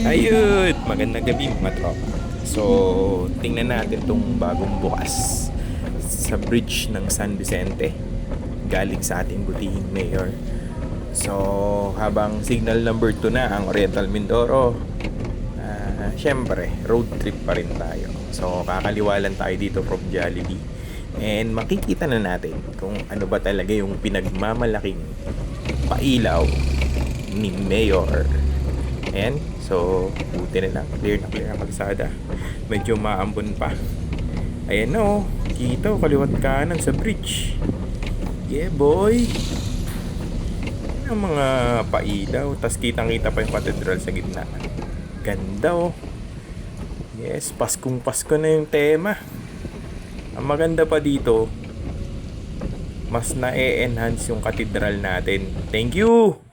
Ayun! Magandang gabi mga tropa. So, tingnan natin tong bagong bukas sa bridge ng San Vicente galing sa ating butihing mayor. So, habang signal number 2 na ang Oriental Mindoro, ah, syempre, road trip pa rin tayo. So, kakaliwalan tayo dito from Jollibee. And makikita na natin kung ano ba talaga yung pinagmamalaking pailaw ni Mayor. Ayan, so buti na lang, clear na clear ang kalsada. Medyo maambon pa. Ayan na oh, kaliwat kanan sa bridge. Yeah boy! Ayan ang mga pailaw, tas kitang kita pa yung katedral sa gitna. Ganda oh. Yes, Paskong Pasko na yung tema. Ang maganda pa dito, mas na-enhance yung katedral natin. Thank you!